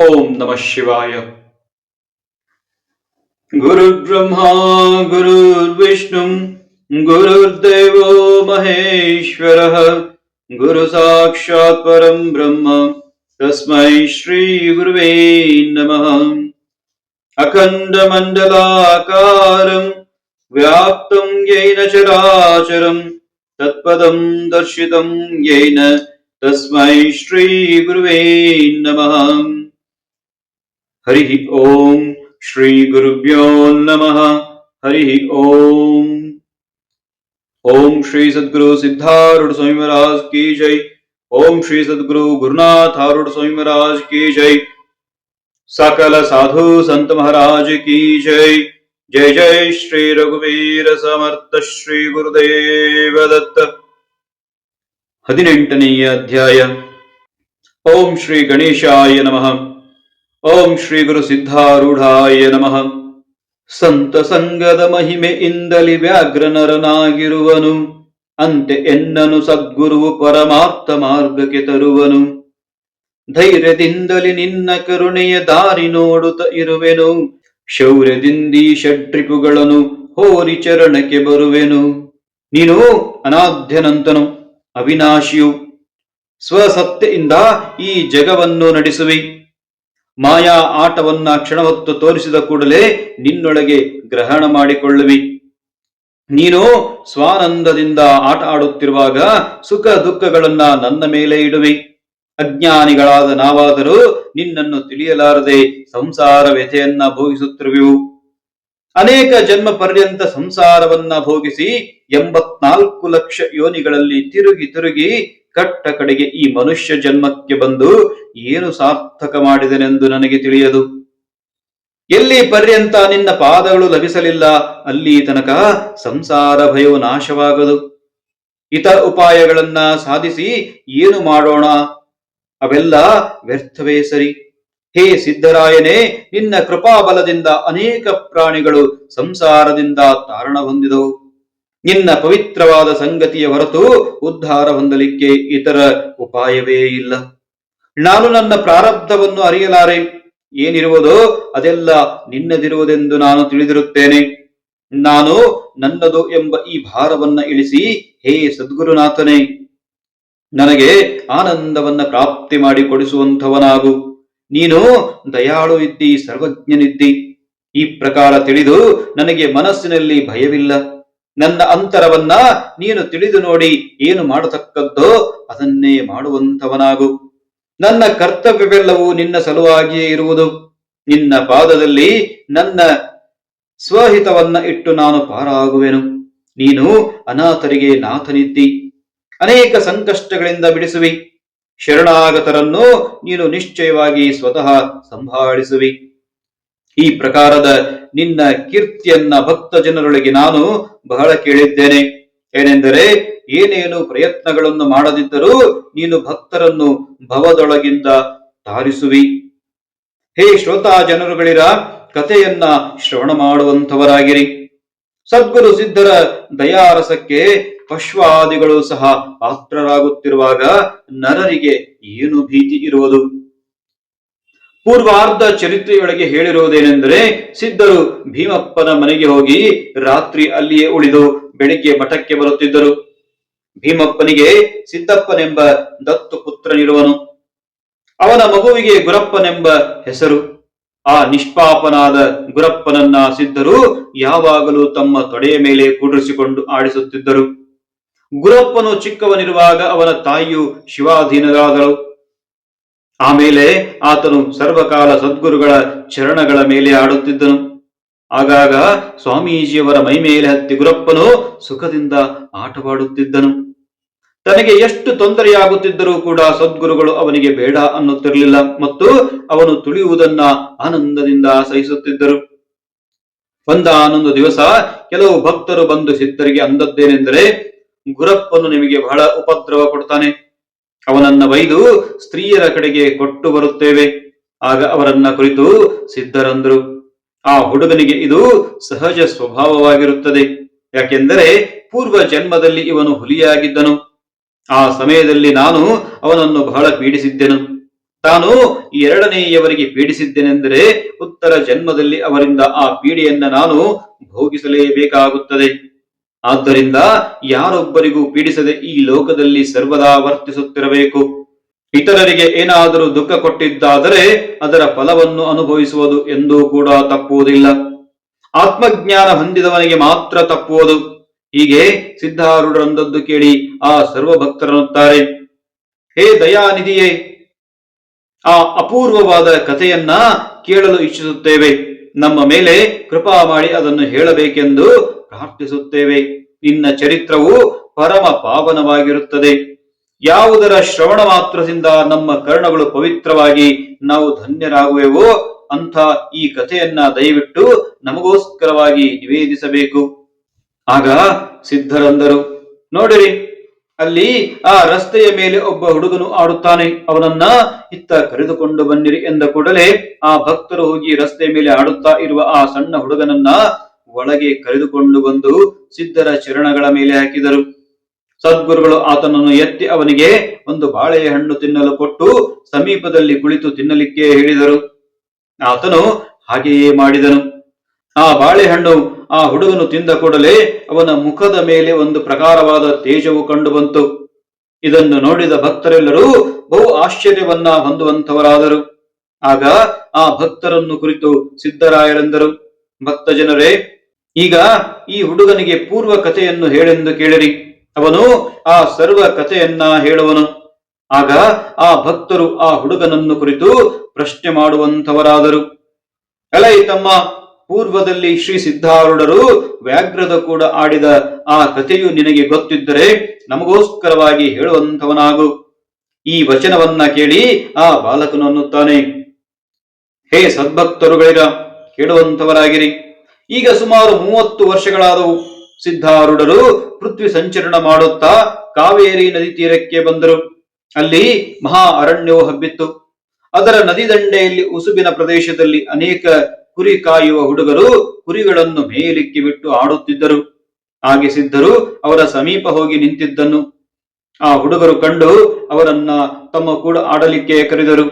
ओम नमः शिवाय। गुरु ब्रह्मा गुरुर्विष्णु, गुरुर्देव महेश्वर गुरु साक्षात परम ब्रह्म, तस्म श्री गुरुवे नमः। अखंड मंडलाकारं व्याप्तं येन चराचरं, तत्पदं दर्शितं येन, तस्मै श्री गुरुवे नमः। ಓಂ ಶ್ರೀ ಗುರುಭ್ಯೋ ನಮಃ ಹರಿ ಓಂ ಓಂ ಶ್ರೀ ಸದ್ಗುರು ಸಿದ್ಧಾರೂಢ ಸ್ವಾಮಿ ಮಹಾರಾಜ್ ಕಿ ಜೈ ಓಂ ಶ್ರೀ ಸದ್ಗುರು ಗುರುನಾಥ ಆರೂಢ ಸ್ವಾಮಿ ಮಹಾರಾಜ್ ಕಿ ಜೈ ಸಕಲ ಸಾಧು ಸಂತ ಮಹಾರಾಜ್ ಕಿ ಜೈ ಜೈ ಜೈ ಶ್ರೀ ರಘುವೀರ ಸಮರ್ಥ ಶ್ರೀ ಗುರುದೇವ ದತ್ತ ಹದಿನೆಂಟನೆಯ ಅಧ್ಯಾಯ ಓಂ ಶ್ರೀ ಗಣೇಶಾಯ ನಮಃ ಓಂ ಶ್ರೀ ಗುರು ಸಿದ್ಧಾರೂಢಾಯ ನಮಃ. ಸಂತ ಸಂಗದ ಮಹಿಮೆ ಇಂದಲಿ ವ್ಯಾಘ್ರನರನಾಗಿರುವನು. ಅಂತೆ ಎನ್ನನು ಸದ್ಗುರುವು ಪರಮಾರ್ಥ ಮಾರ್ಗಕ್ಕೆ ತರುವನು. ಧೈರ್ಯದಿಂದಲಿ ನಿನ್ನ ಕರುಣೆಯ ದಾರಿ ನೋಡುತ್ತ ಇರುವೆನು. ಶೌರ್ಯದಿಂದೀ ಷಡ್ರಿಪುಗಳನ್ನು ಹೋರಿ ಚರಣಕ್ಕೆ ಬರುವೆನು. ನೀನು ಅನಾಧ್ಯನಂತನು ಅವಿನಾಶಿಯು. ಸ್ವಸತ್ತೆಯಿಂದ ಈ ಜಗವನ್ನು ನಡೆಸುವಿ. ಮಾಯಾ ಆಟವನ್ನ ಕ್ಷಣವತ್ತು ತೋರಿಸಿದ ಕೂಡಲೇ ನಿನ್ನೊಳಗೆ ಗ್ರಹಣ ಮಾಡಿಕೊಳ್ಳುವಿ. ನೀನು ಸ್ವಾನಂದದಿಂದ ಆಟ ಆಡುತ್ತಿರುವಾಗ ಸುಖ ದುಃಖಗಳನ್ನ ನನ್ನ ಮೇಲೆ ಇಡುವಿ. ಅಜ್ಞಾನಿಗಳಾದ ನಾವಾದರೂ ನಿನ್ನನ್ನು ತಿಳಿಯಲಾರದೆ ಸಂಸಾರ ವ್ಯಥೆಯನ್ನ ಭೋಗಿಸುತ್ತಿರುವೆವು. ಅನೇಕ ಜನ್ಮ ಪರ್ಯಂತ ಸಂಸಾರವನ್ನ ಭೋಗಿಸಿ ಎಂಬತ್ನಾಲ್ಕು ಲಕ್ಷ ಯೋನಿಗಳಲ್ಲಿ ತಿರುಗಿ ತಿರುಗಿ ಕಟ್ಟ ಕಡೆಗೆ ಈ ಮನುಷ್ಯ ಜನ್ಮಕ್ಕೆ ಬಂದು ಏನು ಸಾರ್ಥಕ ಮಾಡಿದನೆಂದು ನನಗೆ ತಿಳಿಯದು. ಎಲ್ಲಿ ಪರ್ಯಂತ ನಿನ್ನ ಪಾದಗಳು ಲಭಿಸಲಿಲ್ಲ, ಅಲ್ಲಿ ತನಕ ಸಂಸಾರ ಭಯವು ನಾಶವಾಗದು. ಇತರ ಉಪಾಯಗಳನ್ನ ಸಾಧಿಸಿ ಏನು ಮಾಡೋಣ? ಅವೆಲ್ಲ ವ್ಯರ್ಥವೇ ಸರಿ. ಹೇ ಸಿದ್ದರಾಯನೇ, ನಿನ್ನ ಕೃಪಾಬಲದಿಂದ ಅನೇಕ ಪ್ರಾಣಿಗಳು ಸಂಸಾರದಿಂದ ತಾರಣ ಹೊಂದಿದವು. ನಿನ್ನ ಪವಿತ್ರವಾದ ಸಂಗತಿಯ ಹೊರತು ಉದ್ಧಾರ ಹೊಂದಲಿಕ್ಕೆ ಇತರ ಉಪಾಯವೇ ಇಲ್ಲ. ನಾನು ನನ್ನ ಪ್ರಾರಬ್ಧವನ್ನು ಅರಿಯಲಾರೆ. ಏನಿರುವುದೋ ಅದೆಲ್ಲ ನಿನ್ನದಿರುವುದೆಂದು ನಾನು ತಿಳಿದಿರುತ್ತೇನೆ. ನಾನು ನನ್ನದು ಎಂಬ ಈ ಭಾರವನ್ನ ಇಳಿಸಿ, ಹೇ ಸದ್ಗುರುನಾಥನೇ, ನನಗೆ ಆನಂದವನ್ನ ಪ್ರಾಪ್ತಿ ಮಾಡಿ ಕೊಡಿಸುವಂಥವನಾಗು. ನೀನು ದಯಾಳು ಇದ್ದಿ, ಸರ್ವಜ್ಞನಿದ್ದಿ. ಈ ಪ್ರಕಾರ ತಿಳಿದು ನನಗೆ ಮನಸ್ಸಿನಲ್ಲಿ ಭಯವಿಲ್ಲ. ನನ್ನ ಅಂತರವನ್ನ ನೀನು ತಿಳಿದು ನೋಡಿ, ಏನು ಮಾಡತಕ್ಕದ್ದೋ ಅದನ್ನೇ ಮಾಡುವಂಥವನಾಗು. ನನ್ನ ಕರ್ತವ್ಯವೆಲ್ಲವೂ ನಿನ್ನ ಸಲುವಾಗಿಯೇ ಇರುವುದು. ನಿನ್ನ ಪಾದದಲ್ಲಿ ನನ್ನ ಸ್ವಹಿತವನ್ನ ಇಟ್ಟು ನಾನು ಪಾರಾಗುವೆನು. ನೀನು ಅನಾಥರಿಗೆ ನಾಥನಿದ್ದಿ. ಅನೇಕ ಸಂಕಷ್ಟಗಳಿಂದ ಬಿಡಿಸುವಿ. ಶರಣಾಗತರನ್ನು ನೀನು ನಿಶ್ಚಯವಾಗಿ ಸ್ವತಃ ಸಂಭಾಳಿಸುವಿ. ಈ ಪ್ರಕಾರದ ನಿನ್ನ ಕೀರ್ತಿಯನ್ನ ಭಕ್ತ ಜನರೊಳಗೆ ನಾನು ಬಹಳ ಕೇಳಿದ್ದೇನೆ. ಏನೆಂದರೆ ಏನೇನು ಪ್ರಯತ್ನಗಳನ್ನು ಮಾಡದಿದ್ದರೂ ನೀನು ಭಕ್ತರನ್ನು ಭವದೊಳಗಿಂದ ತಾರಿಸುವಿ ಹೇ ಶ್ರೋತಾ ಜನರುಗಳಿರ ಕಥೆಯನ್ನ ಶ್ರವಣ ಮಾಡುವಂಥವರಾಗಿರಿ. ಸದ್ಗುರು ಸಿದ್ಧರ ದಯಾರಸಕ್ಕೆ ಪಶ್ವಾದಿಗಳು ಸಹ ಪಾತ್ರರಾಗುತ್ತಿರುವಾಗ ನರರಿಗೆ ಏನು ಭೀತಿ ಇರುವುದು? ಪೂರ್ವಾರ್ಧ ಚರಿತ್ರೆಯೊಳಗೆ ಹೇಳಿರುವುದೇನೆಂದರೆ, ಸಿದ್ಧರು ಭೀಮಪ್ಪನ ಮನೆಗೆ ಹೋಗಿ ರಾತ್ರಿ ಅಲ್ಲಿಯೇ ಉಳಿದು ಬೆಳಿಗ್ಗೆ ಮಠಕ್ಕೆ ಬರುತ್ತಿದ್ದರು. ಭೀಮಪ್ಪನಿಗೆ ಸಿದ್ದಪ್ಪನೆಂಬ ದತ್ತು ಪುತ್ರನಿರುವನು. ಅವನ ಮಗುವಿಗೆ ಗುರಪ್ಪನೆಂಬ ಹೆಸರು. ಆ ನಿಷ್ಪಾಪನಾದ ಗುರಪ್ಪನನ್ನ ಸಿದ್ಧರು ಯಾವಾಗಲೂ ತಮ್ಮ ತೊಡೆಯ ಮೇಲೆ ಕೂಡಿಸಿಕೊಂಡು ಆಡಿಸುತ್ತಿದ್ದರು. ಗುರಪ್ಪನು ಚಿಕ್ಕವನಿರುವಾಗ ಅವನ ತಾಯಿಯು ಶಿವಾಧೀನರಾದಳು. ಆಮೇಲೆ ಆತನು ಸರ್ವಕಾಲ ಸದ್ಗುರುಗಳ ಚರಣಗಳ ಮೇಲೆ ಆಡುತ್ತಿದ್ದನು. ಆಗಾಗ ಸ್ವಾಮೀಜಿಯವರ ಮೈ ಮೇಲೆ ಹತ್ತಿ ಗುರಪ್ಪನು ಸುಖದಿಂದ ಆಟವಾಡುತ್ತಿದ್ದನು. ತನಗೆ ಎಷ್ಟು ತೊಂದರೆಯಾಗುತ್ತಿದ್ದರೂ ಕೂಡ ಸದ್ಗುರುಗಳು ಅವನಿಗೆ ಬೇಡ ಅನ್ನುತ್ತಿರಲಿಲ್ಲ ಮತ್ತು ಅವನು ತುಳಿಯುವುದನ್ನ ಆನಂದದಿಂದ ಸಹಿಸುತ್ತಿದ್ದರು ಒಂದಾನೊಂದು ದಿವಸ ಕೆಲವು ಭಕ್ತರು ಬಂದು ಸಿದ್ಧರಿಗೆ ಅಂದದ್ದೇನೆಂದರೆ, ಗುರಪ್ಪನು ನಿಮಗೆ ಬಹಳ ಉಪದ್ರವ ಕೊಡ್ತಾನೆ. ಅವನನ್ನ ಬೈದು ಸ್ತ್ರೀಯರ ಕಡೆಗೆ ಕೊಟ್ಟು ಬರುತ್ತೇವೆ. ಆಗ ಅವರನ್ನ ಕುರಿತು ಸಿದ್ಧರಂದರು. ಆ ಹುಡುಗನಿಗೆ ಇದು ಸಹಜ ಸ್ವಭಾವವಾಗಿರುತ್ತದೆ. ಯಾಕೆಂದರೆ ಪೂರ್ವ ಜನ್ಮದಲ್ಲಿ ಇವನು ಹುಲಿಯಾಗಿದ್ದನು. ಆ ಸಮಯದಲ್ಲಿ ನಾನು ಅವನನ್ನು ಬಹಳ ಪೀಡಿಸಿದ್ದೆನು. ತಾನು ಎರಡನೆಯವರಿಗೆ ಪೀಡಿಸಿದ್ದೆನೆಂದರೆ ಉತ್ತರ ಜನ್ಮದಲ್ಲಿ ಅವರಿಂದ ಆ ಪೀಡೆಯನ್ನ ನಾನು ಭೋಗಿಸಲೇಬೇಕಾಗುತ್ತದೆ. ಆದ್ದರಿಂದ ಯಾರೊಬ್ಬರಿಗೂ ಪೀಡಿಸದೆ ಈ ಲೋಕದಲ್ಲಿ ಸರ್ವದಾ ವರ್ತಿಸುತ್ತಿರಬೇಕು. ಇತರರಿಗೆ ಏನಾದರೂ ದುಃಖ ಕೊಟ್ಟಿದ್ದಾದರೆ ಅದರ ಫಲವನ್ನು ಅನುಭವಿಸುವುದು ಎಂದೂ ಕೂಡ ತಪ್ಪುವುದಿಲ್ಲ. ಆತ್ಮಜ್ಞಾನ ಹೊಂದಿದವನಿಗೆ ಮಾತ್ರ ತಪ್ಪುವುದು. ಹೀಗೆ ಸಿದ್ಧಾರೂಢರಂದದ್ದು ಕೇಳಿ ಆ ಸರ್ವ ಭಕ್ತರನ್ನುತ್ತಾರೆ ಹೇ ದಯಾನಿಧಿಯೇ, ಆ ಅಪೂರ್ವವಾದ ಕಥೆಯನ್ನ ಕೇಳಲು ಇಚ್ಛಿಸುತ್ತೇವೆ. ನಮ್ಮ ಮೇಲೆ ಕೃಪಾ ಮಾಡಿ ಅದನ್ನು ಹೇಳಬೇಕೆಂದು ಪ್ರಾರ್ಥಿಸುತ್ತೇವೆ. ನಿನ್ನ ಚರಿತ್ರವು ಪರಮ ಪಾವನವಾಗಿರುತ್ತದೆ. ಯಾವುದರ ಶ್ರವಣ ಮಾತ್ರದಿಂದ ನಮ್ಮ ಕರ್ಣಗಳು ಪವಿತ್ರವಾಗಿ ನಾವು ಧನ್ಯರಾಗುವೆವೋ ಅಂಥ ಈ ಕಥೆಯನ್ನ ದಯವಿಟ್ಟು ನಮಗೋಸ್ಕರವಾಗಿ ನಿವೇದಿಸಬೇಕು. ಆಗ ಸಿದ್ಧರಂದರು, ನೋಡಿರಿ, ಅಲ್ಲಿ ಆ ರಸ್ತೆಯ ಮೇಲೆ ಒಬ್ಬ ಹುಡುಗನು ಆಡುತ್ತಾನೆ, ಅವನನ್ನ ಇತ್ತ ಕರೆದುಕೊಂಡು ಬನ್ನಿರಿ ಎಂದ ಕೂಡಲೇ ಆ ಭಕ್ತರು ಹೋಗಿ ರಸ್ತೆಯ ಮೇಲೆ ಆಡುತ್ತಾ ಇರುವ ಆ ಸಣ್ಣ ಹುಡುಗನನ್ನ ಒಳಗೆ ಕರೆದುಕೊಂಡು ಬಂದು ಸಿದ್ಧರ ಚರಣಗಳ ಮೇಲೆ ಹಾಕಿದರು. ಸದ್ಗುರುಗಳು ಆತನನ್ನು ಎತ್ತಿ ಅವನಿಗೆ ಒಂದು ಬಾಳೆಯ ಹಣ್ಣು ತಿನ್ನಲು ಕೊಟ್ಟು ಸಮೀಪದಲ್ಲಿ ಕುಳಿತು ತಿನ್ನಲಿಕ್ಕೆ ಹೇಳಿದರು. ಆತನು ಹಾಗೆಯೇ ಮಾಡಿದನು. ಆ ಬಾಳೆಹಣ್ಣು ಆ ಹುಡುಗನು ತಿಂದ ಕೂಡಲೇ ಅವನ ಮುಖದ ಮೇಲೆ ಒಂದು ಪ್ರಕಾರವಾದ ತೇಜವು ಕಂಡು ಬಂತು ಇದನ್ನು ನೋಡಿದ ಭಕ್ತರೆಲ್ಲರೂ ಬಹು ಆಶ್ಚರ್ಯವನ್ನ ಹೊಂದುವಂಥವರಾದರು. ಆಗ ಆ ಭಕ್ತರನ್ನು ಕುರಿತು ಸಿದ್ದರಾಯರೆಂದರು ಭಕ್ತ ಜನರೇ, ಈಗ ಈ ಹುಡುಗನಿಗೆ ಪೂರ್ವ ಕಥೆಯನ್ನು ಹೇಳೆಂದು ಕೇಳಿರಿ. ಅವನು ಆ ಸರ್ವ ಕಥೆಯನ್ನ ಹೇಳುವನು. ಆಗ ಆ ಭಕ್ತರು ಆ ಹುಡುಗನನ್ನು ಕುರಿತು ಪ್ರಶ್ನೆ ಮಾಡುವಂಥವರಾದರು. ಅಲೈ ತಮ್ಮ ಪೂರ್ವದಲ್ಲಿ ಶ್ರೀ ಸಿದ್ಧಾರೂಢರು ವ್ಯಾಘ್ರದ ಕೂಡ ಆಡಿದ ಆ ಕಥೆಯು ನಿನಗೆ ಗೊತ್ತಿದ್ದರೆ ನಮಗೋಸ್ಕರವಾಗಿ ಹೇಳುವಂತವನಾಗು ಈ ವಚನವನ್ನ ಕೇಳಿ ಆ ಬಾಲಕನು ಅನ್ನುತ್ತಾನೆ, ಹೇ ಸದ್ಭಕ್ತರುಗಳಿರ ಕೇಳುವಂಥವರಾಗಿರಿ. ಈಗ ಸುಮಾರು ಮೂವತ್ತು ವರ್ಷಗಳಾದವು. ಸಿದ್ಧಾರೂಢರು ಪೃಥ್ವಿ ಸಂಚರಣ ಮಾಡುತ್ತಾ ಕಾವೇರಿ ನದಿ ತೀರಕ್ಕೆ ಬಂದರು. ಅಲ್ಲಿ ಮಹಾ ಅರಣ್ಯವು ಹಬ್ಬಿತ್ತು. ಅದರ ನದಿ ದಂಡೆಯಲ್ಲಿ ಉಸುಬಿನ ಪ್ರದೇಶದಲ್ಲಿ ಅನೇಕ ಕುರಿ ಕಾಯುವ ಹುಡುಗರು ಕುರಿಗಳನ್ನು ಮೇಯಲಿಕ್ಕೆ ಬಿಟ್ಟು ಆಡುತ್ತಿದ್ದರು. ಹಾಗೆ ಸಿದ್ಧರು ಅವರ ಸಮೀಪ ಹೋಗಿ ನಿಂತಿದ್ದನ್ನು ಆ ಹುಡುಗರು ಕಂಡು ಅವರನ್ನ ತಮ್ಮ ಕೂಡ ಆಡಲಿಕ್ಕೆ ಕರೆದರು.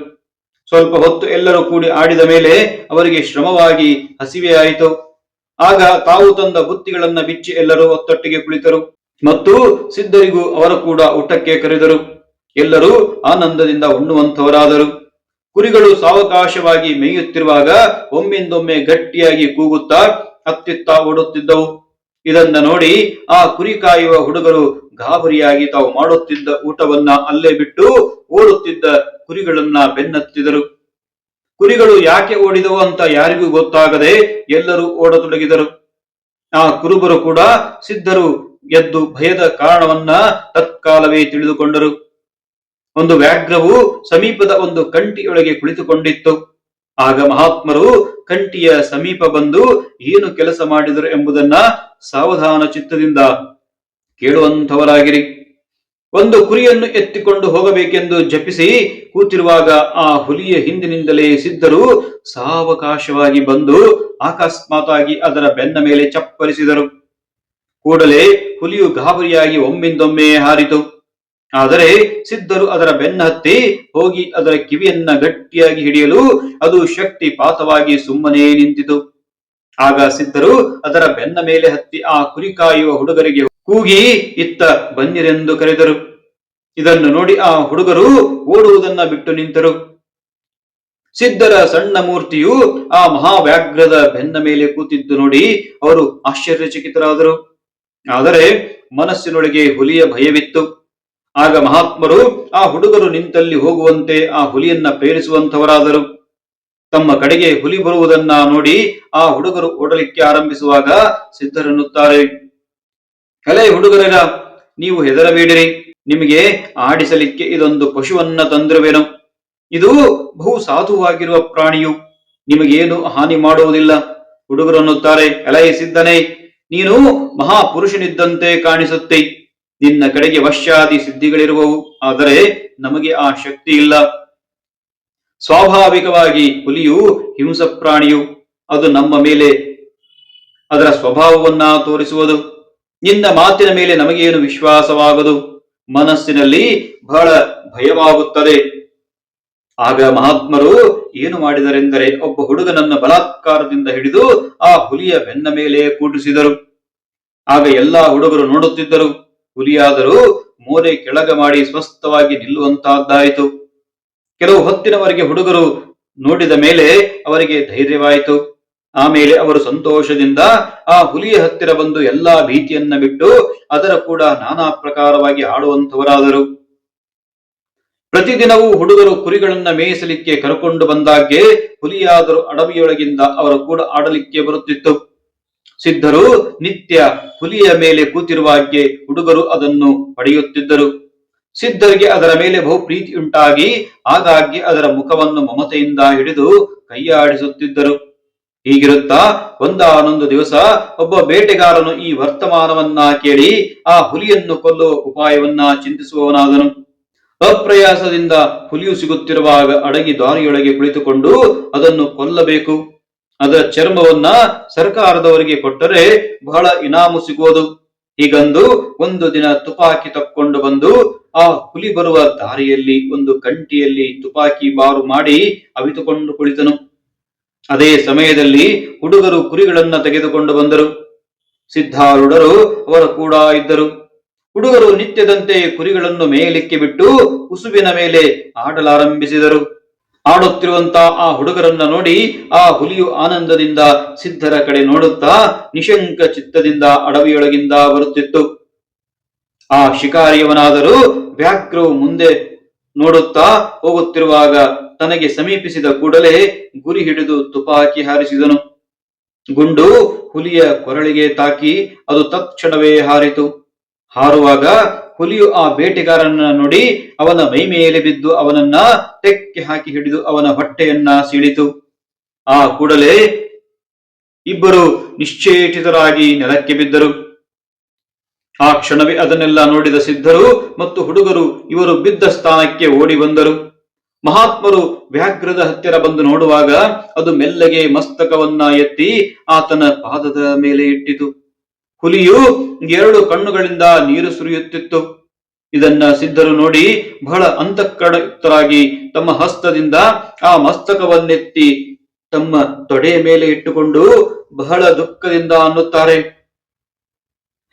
ಸ್ವಲ್ಪ ಹೊತ್ತು ಎಲ್ಲರೂ ಕೂಡಿ ಆಡಿದ ಮೇಲೆ ಅವರಿಗೆ ಶ್ರಮವಾಗಿ ಹಸಿವೆಯಾಯಿತು ಆಗ ತಾವು ತಂದ ಬುತ್ತಿಗಳನ್ನ ಬಿಚ್ಚಿ ಎಲ್ಲರೂ ಒತ್ತಟ್ಟಿಗೆ ಕುಳಿತರು. ಮತ್ತು ಸಿದ್ಧರಿಗೂ ಅವರ ಕೂಡ ಊಟಕ್ಕೆ ಕರೆದರು. ಎಲ್ಲರೂ ಆನಂದದಿಂದ ಉಣ್ಣುವಂತವರಾದರು ಕುರಿಗಳು ಸಾವಕಾಶವಾಗಿ ಮೇಯುತ್ತಿರುವಾಗ ಒಮ್ಮಿಂದೊಮ್ಮೆ ಗಟ್ಟಿಯಾಗಿ ಕೂಗುತ್ತಾ ಅತ್ತಿತ್ತ ಓಡುತ್ತಿದ್ದವು. ಇದನ್ನ ನೋಡಿ ಆ ಕುರಿ ಕಾಯುವ ಹುಡುಗರು ಗಾಬರಿಯಾಗಿ ತಾವು ಮಾಡುತ್ತಿದ್ದ ಊಟವನ್ನ ಅಲ್ಲೇ ಬಿಟ್ಟು ಓಡುತ್ತಿದ್ದ ಕುರಿಗಳನ್ನ ಬೆನ್ನತ್ತಿದರು. ಕುರಿಗಳು ಯಾಕೆ ಓಡಿದವು ಅಂತ ಯಾರಿಗೂ ಗೊತ್ತಾಗದೆ ಎಲ್ಲರೂ ಓಡತೊಡಗಿದರು. ಆ ಕುರುಬರು ಕೂಡ ಸಿದ್ಧರು ಎದ್ದು ಭಯದ ಕಾರಣವನ್ನ ತತ್ಕಾಲವೇ ತಿಳಿದುಕೊಂಡರು. ಒಂದು ವ್ಯಾಘ್ರವು ಸಮೀಪದ ಒಂದು ಕಂಟಿಯೊಳಗೆ ಕುಳಿತುಕೊಂಡಿತ್ತು. ಆಗ ಮಹಾತ್ಮರು ಕಂಟಿಯ ಸಮೀಪ ಬಂದು ಏನು ಕೆಲಸ ಮಾಡಿದರು ಎಂಬುದನ್ನ ಸಾವಧಾನ ಚಿತ್ತದಿಂದ ಕೇಳುವಂಥವರಾಗಿರಿ. ಒಂದು ಕುರಿಯನ್ನು ಎತ್ತಿಕೊಂಡು ಹೋಗಬೇಕೆಂದು ಜಪಿಸಿ ಕೂತಿರುವಾಗ ಆ ಹುಲಿಯ ಹಿಂದಿನಿಂದಲೇ ಸಿದ್ಧರು ಸಾವಕಾಶವಾಗಿ ಬಂದು ಅಕಸ್ಮಾತಾಗಿ ಅದರ ಬೆನ್ನ ಮೇಲೆ ಚಪ್ಪರಿಸಿದರು. ಕೂಡಲೇ ಹುಲಿಯು ಗಾಬರಿಯಾಗಿ ಒಮ್ಮಿಂದೊಮ್ಮೆ ಹಾರಿತು. ಆದರೆ ಸಿದ್ಧರು ಅದರ ಬೆನ್ನ ಹತ್ತಿ ಹೋಗಿ ಅದರ ಕಿವಿಯನ್ನ ಗಟ್ಟಿಯಾಗಿ ಹಿಡಿಯಲು ಅದು ಶಕ್ತಿ ಪಾತವಾಗಿ ಸುಮ್ಮನೆ ನಿಂತಿತು. ಆಗ ಸಿದ್ಧರು ಅದರ ಬೆನ್ನ ಮೇಲೆ ಹತ್ತಿ ಆ ಕುರಿ ಕಾಯುವ ಹುಡುಗರಿಗೆ ಕೂಗಿ, ಇತ್ತ ಬನ್ನಿರೆಂದು ಕರೆದರು. ಇದನ್ನು ನೋಡಿ ಆ ಹುಡುಗರು ಓಡುವುದನ್ನ ಬಿಟ್ಟು ನಿಂತರು. ಸಿದ್ಧರ ಸಣ್ಣ ಮೂರ್ತಿಯು ಆ ಮಹಾವ್ಯಾಘ್ರದ ಬೆನ್ನ ಮೇಲೆ ಕೂತಿದ್ದು ನೋಡಿ ಅವರು ಆಶ್ಚರ್ಯಚಕಿತರಾದರು. ಆದರೆ ಮನಸ್ಸಿನೊಳಗೆ ಹುಲಿಯ ಭಯವಿತ್ತು. ಆಗ ಮಹಾತ್ಮರು ಆ ಹುಡುಗರು ನಿಂತಲ್ಲಿ ಹೋಗುವಂತೆ ಆ ಹುಲಿಯನ್ನ ಪ್ರೇರಿಸುವಂತವರಾದರು ತಮ್ಮ ಕಡೆಗೆ ಹುಲಿ ಬರುವುದನ್ನ ನೋಡಿ ಆ ಹುಡುಗರು ಓಡಲಿಕ್ಕೆ ಆರಂಭಿಸುವಾಗ ಸಿದ್ಧರೆನ್ನುತ್ತಾರೆ. ಕಲೆ ಹುಡುಗರ ನೀವು ಹೆದರಬೇಡಿರಿ. ನಿಮಗೆ ಆಡಿಸಲಿಕ್ಕೆ ಇದೊಂದು ಪಶುವನ್ನ ತಂದಿರುವೆನು. ಇದು ಬಹು ಸಾಧುವಾಗಿರುವ ಪ್ರಾಣಿಯು. ನಿಮಗೇನು ಹಾನಿ ಮಾಡುವುದಿಲ್ಲ. ಹುಡುಗರನ್ನುತ್ತಾರೆ ಎಲೈ ಸಿದ್ಧನೇ. ನೀನು ಮಹಾಪುರುಷನಿದ್ದಂತೆ ಕಾಣಿಸುತ್ತೆ. ನಿನ್ನ ಕಡೆಗೆ ವಶ್ಯಾದಿ ಸಿದ್ಧಿಗಳಿರುವವು. ಆದರೆ ನಮಗೆ ಆ ಶಕ್ತಿ ಇಲ್ಲ. ಸ್ವಾಭಾವಿಕವಾಗಿ ಹುಲಿಯು ಹಿಂಸ ಪ್ರಾಣಿಯು. ಅದು ನಮ್ಮ ಮೇಲೆ, ಅದರ ಸ್ವಭಾವವನ್ನ ತೋರಿಸುವುದು. ನಿನ್ನ ಮಾತಿನ ಮೇಲೆ ನಮಗೇನು ವಿಶ್ವಾಸವಾಗದು? ಮನಸ್ಸಿನಲ್ಲಿ ಬಹಳ ಭಯವಾಗುತ್ತದೆ. ಆಗ ಮಹಾತ್ಮರು ಏನು ಮಾಡಿದರೆಂದರೆ, ಒಬ್ಬ ಹುಡುಗನನ್ನ ಬಲಾತ್ಕಾರದಿಂದ ಹಿಡಿದು ಆ ಹುಲಿಯ ಬೆನ್ನ ಮೇಲೆ ಕೂಡಿಸಿದರು. ಆಗ ಎಲ್ಲಾ ಹುಡುಗರು ನೋಡುತ್ತಿದ್ದರು. ಹುಲಿಯಾದರೂ ಮೋರೆ ಕೆಳಗ ಮಾಡಿ ಸ್ವಸ್ಥವಾಗಿ ನಿಲ್ಲುವಂತಹದ್ದಾಯಿತು ಕೆಲವು ಹೊತ್ತಿನವರೆಗೆ ಹುಡುಗರು ನೋಡಿದ ಮೇಲೆ ಅವರಿಗೆ ಧೈರ್ಯವಾಯಿತು. ಆಮೇಲೆ ಅವರು ಸಂತೋಷದಿಂದ ಆ ಹುಲಿಯ ಹತ್ತಿರ ಬಂದು ಎಲ್ಲಾ ಭೀತಿಯನ್ನ ಬಿಟ್ಟು ಅದರ ಕೂಡ ನಾನಾ ಪ್ರಕಾರವಾಗಿ ಆಡುವಂತವರಾದರು ಪ್ರತಿದಿನವೂ ಹುಡುಗರು ಕುರಿಗಳನ್ನ ಮೇಯಿಸಲಿಕ್ಕೆ ಕರಕೊಂಡು ಬಂದಾಗೆ ಹುಲಿಯಾದರೂ ಅಡವಿಯೊಳಗಿಂದ ಅವರು ಕೂಡ ಆಡಲಿಕ್ಕೆ ಬರುತ್ತಿತ್ತು. ಸಿದ್ಧರು ನಿತ್ಯ ಹುಲಿಯ ಮೇಲೆ ಕೂತಿರುವಾಗೆ ಹುಡುಗರು ಅದನ್ನು ಪಡೆಯುತ್ತಿದ್ದರು. ಸಿದ್ಧರಿಗೆ ಅದರ ಮೇಲೆ ಬಹು ಪ್ರೀತಿ ಉಂಟಾಗಿ, ಆಗಾಗ್ಗೆ ಅದರ ಮುಖವನ್ನು ಮಮತೆಯಿಂದ ಹಿಡಿದು ಕೈಯಾಡಿಸುತ್ತಿದ್ದರು. ಹೀಗಿರುತ್ತಾ ಒಂದಾನೊಂದು ದಿವಸ ಒಬ್ಬ ಬೇಟೆಗಾರನು ಈ ವರ್ತಮಾನವನ್ನ ಕೇಳಿ ಆ ಹುಲಿಯನ್ನು ಕೊಲ್ಲುವ ಉಪಾಯವನ್ನ ಚಿಂತಿಸುವವನಾದನು. ಅಪ್ರಯಾಸದಿಂದ ಹುಲಿಯು ಸಿಗುತ್ತಿರುವಾಗ ಅಡಗಿ ದಾರಿಯೊಳಗೆ ಕುಳಿತುಕೊಂಡು ಅದನ್ನು ಕೊಲ್ಲಬೇಕು. ಅದರ ಚರ್ಮವನ್ನ ಸರ್ಕಾರದವರಿಗೆ ಕೊಟ್ಟರೆ ಬಹಳ ಇನಾಮು ಸಿಗುವುದು. ಹೀಗಂದು ಒಂದು ದಿನ ತುಪಾಕಿ ತಕ್ಕೊಂಡು ಬಂದು ಆ ಹುಲಿ ಬರುವ ದಾರಿಯಲ್ಲಿ ಒಂದು ಕಂಟಿಯಲ್ಲಿ ತುಪಾಕಿ ಬಾರು ಮಾಡಿ ಅವಿತುಕೊಂಡು ಕುಳಿತನು. ಅದೇ ಸಮಯದಲ್ಲಿ ಹುಡುಗರು ಕುರಿಗಳನ್ನ ತೆಗೆದುಕೊಂಡು ಬಂದರು. ಸಿದ್ಧಾರೂಢರು ಅವರ ಕೂಡ ಇದ್ದರು. ಹುಡುಗರು ನಿತ್ಯದಂತೆ ಕುರಿಗಳನ್ನು ಮೇಲಿಕ್ಕೆ ಬಿಟ್ಟು ಕುಸುಬಿನ ಮೇಲೆ ಆಡಲಾರಂಭಿಸಿದರು. ಆಡುತ್ತಿರುವಂತ ಆ ಹುಡುಗರನ್ನ ನೋಡಿ ಆ ಹುಲಿಯು ಆನಂದದಿಂದ ಸಿದ್ಧರ ಕಡೆ ನೋಡುತ್ತಾ ನಿಶಂಕ ಚಿತ್ತದಿಂದ ಅಡವಿಯೊಳಗಿಂದ ಬರುತ್ತಿತ್ತು. ಆ ಶಿಕಾರಿಯವನಾದರೂ ವ್ಯಾಘ್ರವು ಮುಂದೆ ನೋಡುತ್ತಾ ಹೋಗುತ್ತಿರುವಾಗ ತನಗೆ ಸಮೀಪಿಸಿದ ಕೂಡಲೇ ಗುರಿ ಹಿಡಿದು ತುಪಾಕಿ ಹಾರಿಸಿದನು. ಗುಂಡು ಹುಲಿಯ ಕೊರಳಿಗೆ ತಾಕಿ ಅದು ತಕ್ಷಣವೇ ಹಾರಿತು. ಹಾರುವಾಗ ಹುಲಿಯು ಆ ಬೇಟೆಗಾರನನ್ನ ನೋಡಿ ಅವನ ಮೈ ಮೇಲೆ ಬಿದ್ದು ಅವನನ್ನ ತೆಕ್ಕೆ ಹಾಕಿ ಹಿಡಿದು ಅವನ ಹೊಟ್ಟೆಯನ್ನ ಸೀಳಿತು. ಆ ಕೂಡಲೇ ಇಬ್ಬರು ನಿಶ್ಚೇಟಿತರಾಗಿ ನೆಲಕ್ಕೆ ಬಿದ್ದರು. ಆ ಕ್ಷಣವೇ ಅದನ್ನೆಲ್ಲ ನೋಡಿದ ಸಿದ್ಧರು ಮತ್ತು ಹುಡುಗರು ಇವರು ಬಿದ್ದ ಸ್ಥಾನಕ್ಕೆ ಓಡಿ ಬಂದರು. ಮಹಾತ್ಮರು ವ್ಯಾಘ್ರದ ಹತ್ತಿರ ಬಂದು ನೋಡುವಾಗ ಅದು ಮೆಲ್ಲಗೆ ಮಸ್ತಕವನ್ನ ಎತ್ತಿ ಆತನ ಪಾದದ ಮೇಲೆ ಇಟ್ಟಿತು. ಹುಲಿಯು ಎರಡು ಕಣ್ಣುಗಳಿಂದ ನೀರು ಸುರಿಯುತ್ತಿತ್ತು. ಇದನ್ನ ಸಿದ್ಧರು ನೋಡಿ ಬಹಳ ಅಂತಃಕರಾಗಿ ತಮ್ಮ ಹಸ್ತದಿಂದ ಆ ಮಸ್ತಕವನ್ನೆತ್ತಿ ತಮ್ಮ ತೊಡೆಯ ಮೇಲೆ ಇಟ್ಟುಕೊಂಡು ಬಹಳ ದುಃಖದಿಂದ ಅನ್ನುತ್ತಾರೆ.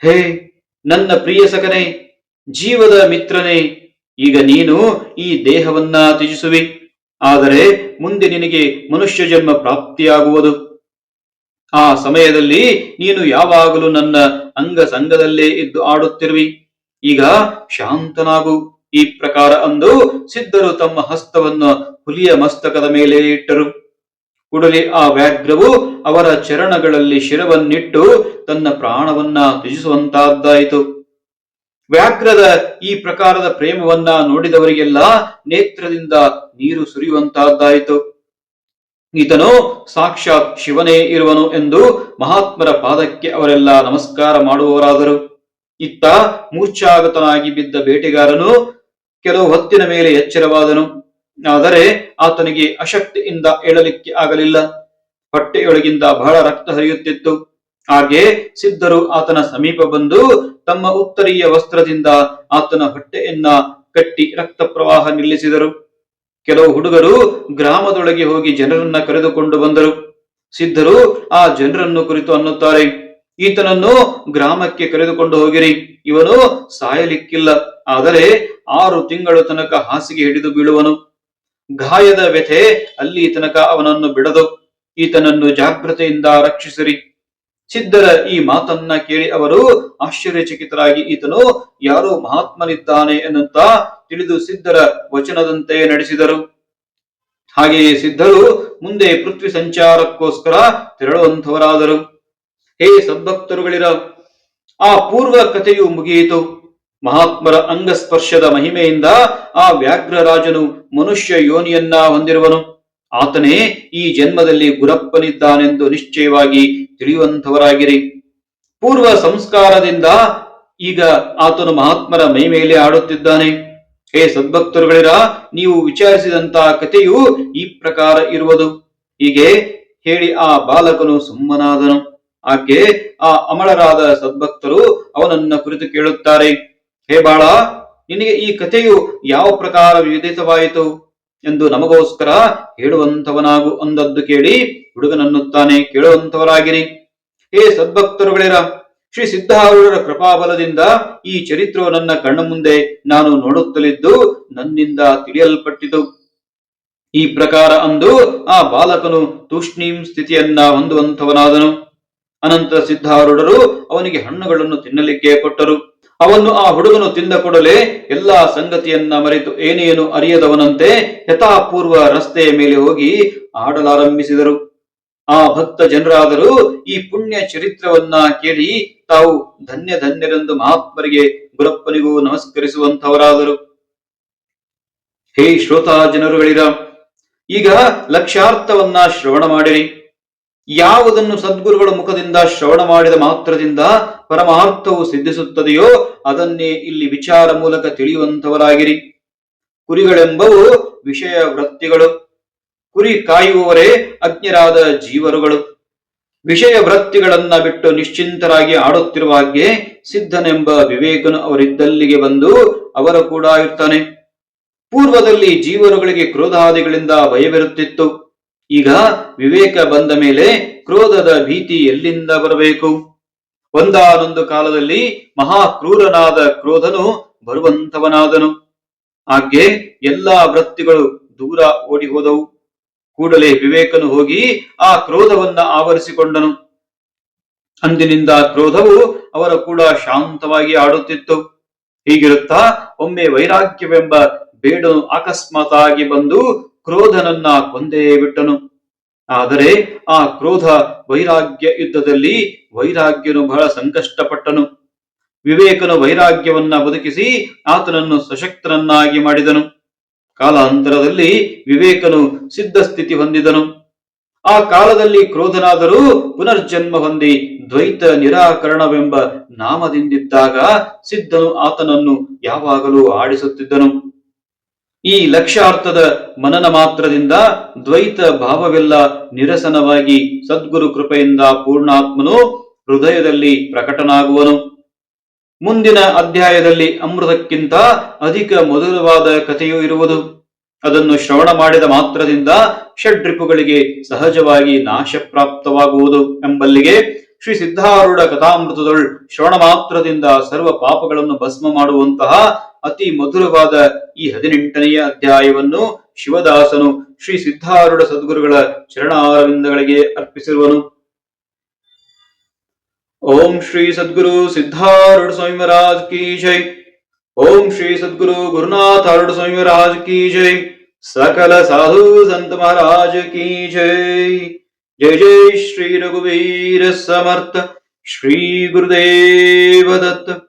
ಹೇ, ನನ್ನ ಪ್ರಿಯ ಸಖನೇ, ಜೀವದ ಮಿತ್ರನೇ, ಈಗ ನೀನು ಈ ದೇಹವನ್ನ ತ್ಯಜಿಸುವಿ. ಆದರೆ ಮುಂದೆ ನಿನಗೆ ಮನುಷ್ಯ ಜನ್ಮ ಪ್ರಾಪ್ತಿಯಾಗುವುದು. ಆ ಸಮಯದಲ್ಲಿ ನೀನು ಯಾವಾಗಲೂ ನನ್ನ ಅಂಗ ಸಂಗದಲ್ಲೇ ಇದ್ದು ಆಡುತ್ತಿರುವಿ. ಈಗ ಶಾಂತನಾಗು. ಈ ಪ್ರಕಾರ ಅಂದು ಸಿದ್ಧರು ತಮ್ಮ ಹಸ್ತವನ್ನು ಹುಲಿಯ ಮಸ್ತಕದ ಮೇಲೆ ಇಟ್ಟರು. ಕೂಡಲೇ ಆ ವ್ಯಾಘ್ರವು ಅವರ ಚರಣಗಳಲ್ಲಿ ಶಿರವನ್ನಿಟ್ಟು ತನ್ನ ಪ್ರಾಣವನ್ನ ತ್ಯಜಿಸುವಂತಹದ್ದಾಯಿತು ವ್ಯಾಘ್ರದ ಈ ಪ್ರಕಾರದ ಪ್ರೇಮವನ್ನ ನೋಡಿದವರಿಗೆಲ್ಲ ನೇತ್ರದಿಂದ ನೀರು ಸುರಿಯುವಂತಹದ್ದಾಯಿತು ಈತನು ಸಾಕ್ಷಾತ್ ಶಿವನೇ ಇರುವನು ಎಂದು ಮಹಾತ್ಮರ ಪಾದಕ್ಕೆ ಅವರೆಲ್ಲ ನಮಸ್ಕಾರ ಮಾಡುವವರಾದರು. ಇತ್ತ ಮೂರ್ಛಾಗತನಾಗಿ ಬಿದ್ದ ಬೇಟೆಗಾರನು ಕೆಲವು ಹೊತ್ತಿನ ಮೇಲೆ ಎಚ್ಚರವಾದನು. ಆದರೆ ಆತನಿಗೆ ಅಶಕ್ತಿಯಿಂದ ಏಳಲಿಕ್ಕೆ ಆಗಲಿಲ್ಲ. ಹೊಟ್ಟೆಯೊಳಗಿಂದ ಬಹಳ ರಕ್ತ ಹರಿಯುತ್ತಿತ್ತು. ಹಾಗೆ ಸಿದ್ಧರು ಆತನ ಸಮೀಪ ಬಂದು ತಮ್ಮ ಉತ್ತರೀಯ ವಸ್ತ್ರದಿಂದ ಆತನ ಹೊಟ್ಟೆಯನ್ನ ಕಟ್ಟಿ ರಕ್ತ ಪ್ರವಾಹ ನಿಲ್ಲಿಸಿದರು. ಕೆಲವು ಹುಡುಗರು ಗ್ರಾಮದೊಳಗೆ ಹೋಗಿ ಜನರನ್ನ ಕರೆದುಕೊಂಡು ಬಂದರು. ಸಿದ್ಧರು, ಆ ಜನರನ್ನು ಕುರಿತು ಅನ್ನುತ್ತಾರೆ. ಈತನನ್ನು ಗ್ರಾಮಕ್ಕೆ ಕರೆದುಕೊಂಡು ಹೋಗಿರಿ. ಇವನು ಸಾಯಲಿಕ್ಕಿಲ್ಲ. ಆದರೆ ಆರು ತಿಂಗಳು ತನಕ ಹಾಸಿಗೆ ಹಿಡಿದು ಬೀಳುವನು. ಗಾಯದ ವ್ಯಥೆ ಅಲ್ಲಿ ತನಕ ಅವನನ್ನು ಬಿಡದು. ಈತನನ್ನು ಜಾಗ್ರತೆಯಿಂದ ರಕ್ಷಿಸಿರಿ. ಸಿದ್ಧರ ಈ ಮಾತನ್ನ ಕೇಳಿ ಅವರು ಆಶ್ಚರ್ಯಚಕಿತರಾಗಿ, ಈತನು ಯಾರೋ ಮಹಾತ್ಮನಿದ್ದಾನೆ ಎನ್ನುತ್ತ ತಿಳಿದು ಸಿದ್ಧರ ವಚನದಂತೆ ನಡೆಸಿದರು. ಹಾಗೆಯೇ ಸಿದ್ಧರು ಮುಂದೆ ಪೃಥ್ವಿ ಸಂಚಾರಕ್ಕೋಸ್ಕರ ತೆರಳುವಂಥವರಾದರು. ಹೇ ಸದ್ಭಕ್ತರುಗಳಿರ ಆ ಪೂರ್ವ ಕಥೆಯು ಮುಗಿಯಿತು. ಮಹಾತ್ಮರ ಅಂಗಸ್ಪರ್ಶದ ಮಹಿಮೆಯಿಂದ ಆ ವ್ಯಾಘ್ರರಾಜನು ಮನುಷ್ಯ ಯೋನಿಯನ್ನ ಹೊಂದಿರುವನು. ಆತನೇ ಈ ಜನ್ಮದಲ್ಲಿ ಗುರಪ್ಪನಿದ್ದಾನೆಂದು ನಿಶ್ಚಯವಾಗಿ ತಿಳಿಯುವಂಥವರಾಗಿರಿ. ಪೂರ್ವ ಸಂಸ್ಕಾರದಿಂದ ಈಗ ಆತನು ಮಹಾತ್ಮರ ಮೈ ಮೇಲೆ ಆಡುತ್ತಿದ್ದಾನೆ. ಹೇ ಸದ್ಭಕ್ತರುಗಳಿರ, ನೀವು ವಿಚಾರಿಸಿದಂತಹ ಕಥೆಯು ಈ ಪ್ರಕಾರ ಇರುವುದು. ಹೀಗೆ ಹೇಳಿ ಆ ಬಾಲಕನು ಸುಮ್ಮನಾದನು. ಆಕೆ, ಆ ಅಮಳರಾದ ಸದ್ಭಕ್ತರು ಅವನನ್ನ ಕುರಿತು ಕೇಳುತ್ತಾರೆ. ಹೇ ಬಾಳ, ನಿನಗೆ ಈ ಕಥೆಯು ಯಾವ ಪ್ರಕಾರ ವಿದಿತವಾಯಿತು ಎಂದು ನಮಗೋಸ್ಕರ ಹೇಳುವಂಥವನಾಗು ಅಂದದ್ದು ಕೇಳಿ ಹುಡುಗನನ್ನುತ್ತಾನೆ ಕೇಳುವಂಥವರಾಗಿರಿ. ಹೇ ಸದ್ಭಕ್ತರುಗಳಿರ, ಶ್ರೀ ಸಿದ್ಧಾರೂಢರ ಕೃಪಾಬಲದಿಂದ ಈ ಚರಿತ್ರವು ನನ್ನ ಕಣ್ಣ ಮುಂದೆ ನಾನು ನೋಡುತ್ತಲಿದ್ದು ನನ್ನಿಂದ ತಿಳಿಯಲ್ಪಟ್ಟಿತು. ಈ ಪ್ರಕಾರ ಅಂದು ಆ ಬಾಲಕನು ತೂಷ್ಣೀಂ ಸ್ಥಿತಿಯನ್ನ ಹೊಂದುವಂಥವನಾದನು. ಅನಂತರ ಸಿದ್ಧಾರೂಢರು ಅವನಿಗೆ ಹಣ್ಣುಗಳನ್ನು ತಿನ್ನಲಿಕ್ಕೆ ಕೊಟ್ಟರು. ಅವನ್ನು ಆ ಹುಡುಗನು ತಿಂದ ಕೂಡಲೇ ಎಲ್ಲಾ ಸಂಗತಿಯನ್ನ ಮರೆತು ಏನೇನು ಅರಿಯದವನಂತೆ ಯಥಾಪೂರ್ವ ರಸ್ತೆಯ ಮೇಲೆ ಹೋಗಿ ಆಡಲಾರಂಭಿಸಿದರು. ಆ ಭಕ್ತ ಜನರಾದರೂ ಈ ಪುಣ್ಯ ಚರಿತ್ರವನ್ನ ಕೇಳಿ ತಾವು ಧನ್ಯ ಧನ್ಯರೆಂದು ಮಹಾತ್ಮರಿಗೆ ಗುರಪ್ಪನಿಗೂ ನಮಸ್ಕರಿಸುವಂತವರಾದರು ಹೇ ಶ್ರೋತಾ ಜನರುಗಳಿರ ಈಗ ಲಕ್ಷ್ಯಾರ್ಥವನ್ನ ಶ್ರವಣ ಮಾಡಿರಿ. ಯಾವುದನ್ನು ಸದ್ಗುರುಗಳ ಮುಖದಿಂದ ಶ್ರವಣ ಮಾಡಿದ ಮಾತ್ರದಿಂದ ಪರಮಾರ್ಥವು ಸಿದ್ಧಿಸುತ್ತದೆಯೋ ಅದನ್ನೇ ಇಲ್ಲಿ ವಿಚಾರ ಮೂಲಕ ತಿಳಿಯುವಂತವರಾಗಿರಿ ಕುರಿಗಳೆಂಬವು ವಿಷಯ ವೃತ್ತಿಗಳು. ಕುರಿ ಕಾಯುವವರೇ ಅಜ್ಞರಾದ ಜೀವರುಗಳು. ವಿಷಯ ವೃತ್ತಿಗಳನ್ನ ಬಿಟ್ಟು ನಿಶ್ಚಿಂತರಾಗಿ ಆಡುತ್ತಿರುವಾಗೆ ಸಿದ್ಧನೆಂಬ ವಿವೇಕನು ಅವರಿದ್ದಲ್ಲಿಗೆ ಬಂದು ಅವರ ಕೂಡ ಇರ್ತಾನೆ ಪೂರ್ವದಲ್ಲಿ ಜೀವರುಗಳಿಗೆ ಕ್ರೋಧಾದಿಗಳಿಂದ ಭಯವಿರುತ್ತಿತ್ತು. ಈಗ ವಿವೇಕ ಬಂದ ಮೇಲೆ ಕ್ರೋಧದ ಭೀತಿ ಎಲ್ಲಿಂದ ಬರಬೇಕು? ಒಂದಾನೊಂದು ಕಾಲದಲ್ಲಿ ಮಹಾ ಕ್ರೂರನಾದ ಕ್ರೋಧನು ಬರುವಂತವನಾದನು ಹಾಗೆ ಎಲ್ಲಾ ವೃತ್ತಿಗಳು ದೂರ ಓಡಿ ಹೋದವು. ಕೂಡಲೇ ವಿವೇಕನು ಹೋಗಿ ಆ ಕ್ರೋಧವನ್ನ ಆವರಿಸಿಕೊಂಡನು. ಅಂದಿನಿಂದ ಕ್ರೋಧವು ಅವರ ಕೂಡ ಶಾಂತವಾಗಿ ಆಡುತ್ತಿತ್ತು. ಹೀಗಿರುತ್ತಾ ಒಮ್ಮೆ ವೈರಾಗ್ಯವೆಂಬ ಬೇಡನು ಅಕಸ್ಮಾತಾಗಿ ಬಂದು ಕ್ರೋಧನನ್ನ ಕೊಂದೇ ಬಿಟ್ಟನು. ಆದರೆ ಆ ಕ್ರೋಧ ವೈರಾಗ್ಯ ಯುದ್ಧದಲ್ಲಿ ವೈರಾಗ್ಯನು ಬಹಳ ಸಂಕಷ್ಟಪಟ್ಟನು. ವಿವೇಕನು ವೈರಾಗ್ಯವನ್ನ ಬದುಕಿಸಿ ಆತನನ್ನು ಸಶಕ್ತನನ್ನಾಗಿ ಮಾಡಿದನು. ಕಾಲಾಂತರದಲ್ಲಿ ವಿವೇಕನು ಸಿದ್ಧ ಸ್ಥಿತಿ ಹೊಂದಿದನು. ಆ ಕಾಲದಲ್ಲಿ ಕ್ರೋಧನಾದರೂ ಪುನರ್ಜನ್ಮ ಹೊಂದಿ ದ್ವೈತ ನಿರಾಕರಣವೆಂಬ ನಾಮದಿಂದಿದ್ದಾಗ ಸಿದ್ಧನು ಆತನನ್ನು ಯಾವಾಗಲೂ ಆಡಿಸುತ್ತಿದ್ದನು ಈ ಲಕ್ಷ್ಯಾರ್ಥದ ಮನನ ಮಾತ್ರದಿಂದ ದ್ವೈತ ಭಾವವೆಲ್ಲ ನಿರಸನವಾಗಿ ಸದ್ಗುರು ಕೃಪೆಯಿಂದ ಪೂರ್ಣಾತ್ಮನು ಹೃದಯದಲ್ಲಿ ಪ್ರಕಟನಾಗುವನು. ಮುಂದಿನ ಅಧ್ಯಾಯದಲ್ಲಿ ಅಮೃತಕ್ಕಿಂತ ಅಧಿಕ ಮಧುರವಾದ ಕಥೆಯೂ ಇರುವುದು. ಅದನ್ನು ಶ್ರವಣ ಮಾಡಿದ ಮಾತ್ರದಿಂದ ಷಡ್ರಿಪುಗಳಿಗೆ ಸಹಜವಾಗಿ ನಾಶ ಪ್ರಾಪ್ತವಾಗುವುದು ಎಂಬಲ್ಲಿಗೆ ಶ್ರೀ ಸಿದ್ಧಾರೂಢ ಕಥಾಮೃತದೊಳ್ ಶ್ರವಣ ಮಾತ್ರದಿಂದ ಸರ್ವ ಪಾಪಗಳನ್ನು ಭಸ್ಮ ಮಾಡುವಂತಹ ಅತಿ ಮಧುರವಾದ ಈ ಹದಿನೆಂಟನೆಯ ಅಧ್ಯಾಯವನ್ನು ಶಿವದಾಸನು ಶ್ರೀ ಸಿದ್ಧಾರೂಢ ಸದ್ಗುರುಗಳ ಚರಣಾರವಿಂದಗಳಿಗೆ ಅರ್ಪಿಸಿರುವನು. ಓಂ ಶ್ರೀ ಸದ್ಗುರು ಸಿದ್ಧಾರೂಢ ಸ್ವಾಮಿ ಮಹಾರಾಜ್ ಕಿ ಜೈ. ಓಂ ಶ್ರೀ ಸದ್ಗುರು ಗುರುನಾಥ ಅರುಣ ಸ್ವಾಮಿ ಮಹಾರಾಜ್ ಕಿ ಜೈ. ಸಕಲ ಸಾಧು ಸಂತ ಮಹಾರಾಜ ಕಿ ಜೈ. जय जय श्री रघुवीर समर्थ श्री गुरुदेव दत्त।